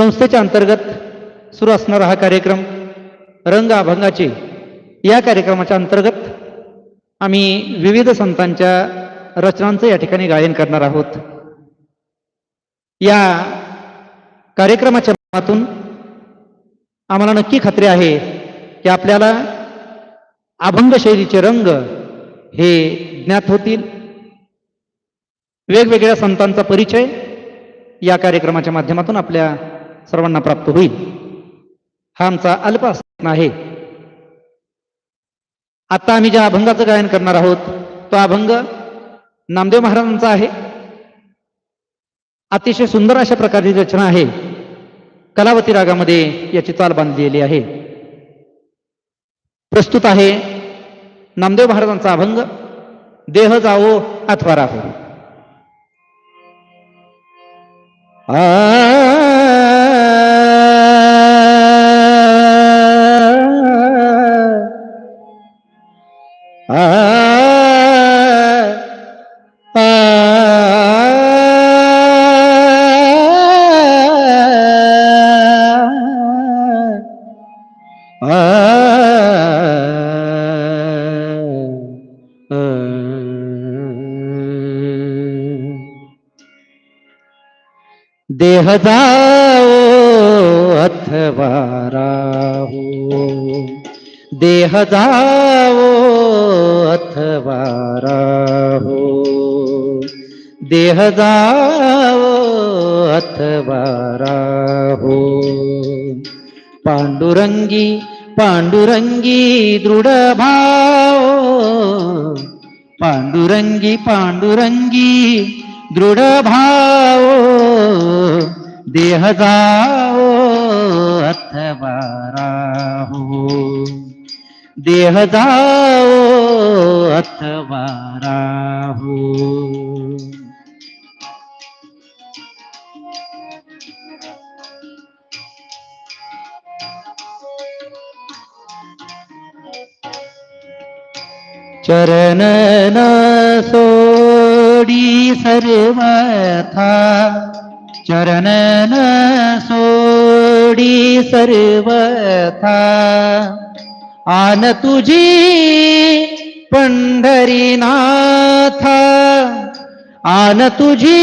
संस्थेच्या अंतर्गत सुरू असणारा हा कार्यक्रम रंग अभंगाचे या कार्यक्रमाच्या अंतर्गत आम्ही विविध संतांच्या रचनांचं या ठिकाणी गायन करणार आहोत. या कार्यक्रमाच्या माध्यमातून आम्हाला नक्की खात्री आहे की आपल्याला अभंग शैलीचे रंग हे ज्ञात होतील. वेगवेगळ्या संतांचा परिचय या कार्यक्रमाच्या माध्यमातून आपल्या सर्वांना प्राप्त होईल. हा आमचा अल्प प्रयत्न आहे. आता आम्ही ज्या अभंगाचं गायन करणार आहोत तो अभंग नामदेव महाराजांचा आहे. अतिशय सुंदर अशा प्रकारची रचना आहे. कलावती रागामध्ये याची चाल बांधलेली आहे. प्रस्तुत आहे नामदेव महाराजांचा अभंग देह जावो अथवा राहो. आ देह जाओ अथवा राहो। देह जाओ अथवा राहो। देह जाओ अथवा राहो। पांडुरंगी पांडुरंगी दृढ भाव। पांडुरंगी पांडुरंगी दृढ भाव देह जाओ अथवा राहो। देह जाओ अथवा राहो। चरणन सोडी सर्वथा चरणन सोडी सर्वथा आन तुझी पंढरीनाथ। आन तुझी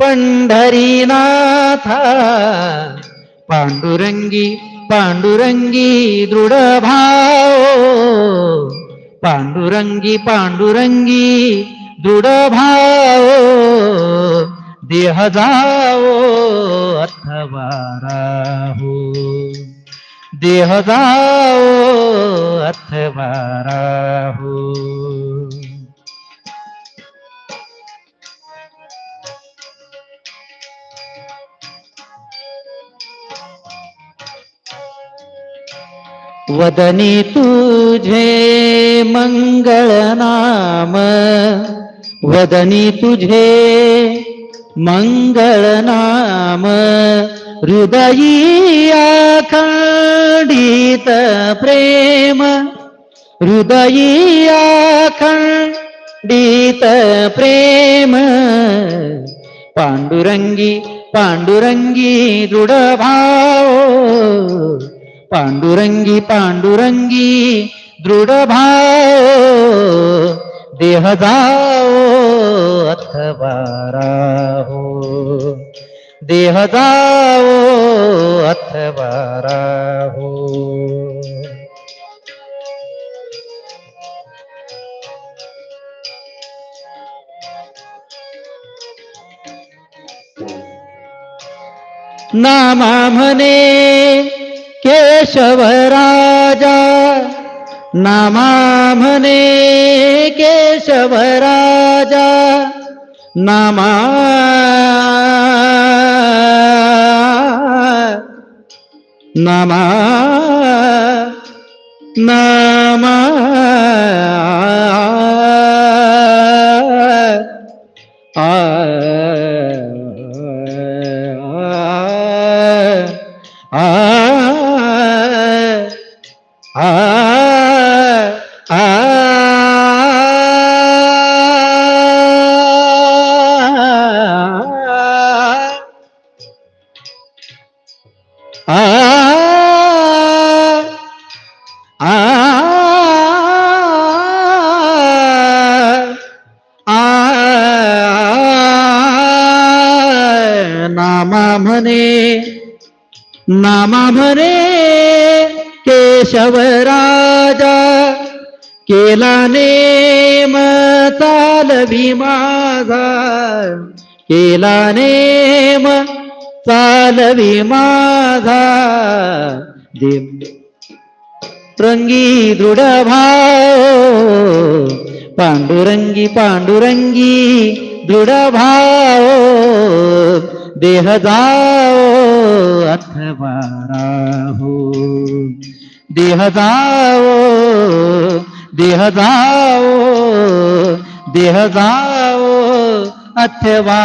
पंढरीनाथ। पांडुरंगी पांडुरंगी दृढ भाव पांडुरंगी पांडुरंगी दृढ भाव देह जाओ अथवा राहो देह जाओ अथवा हो वदनी तुझे मंगल नाम वदनी तुझे मंगल नाम, हृदयी अखंडित प्रेम। हृदयी अखंडित प्रेम। पांडुरंगी पांडुरंगी दृढ भाव। पांडुरंगी पांडुरंगी दृढ भाव। देह जाओ। अथवा राहो। देह जाओ अथवा राहो। नामा म्हणे केशव राजा। नामा म्हणे केशव राजा। നമാ നമാ ആ ആ आ आ नामा म्हणे केशव राजा केला केला नेम भी माजा केला नेम माझा देव रंगी दृढ भाव, पांडुरंगी पांडुरंगी दृढ भाव, देह जाओ अथवा राहो देह जाओ देह जाओ देह जाओ अथवा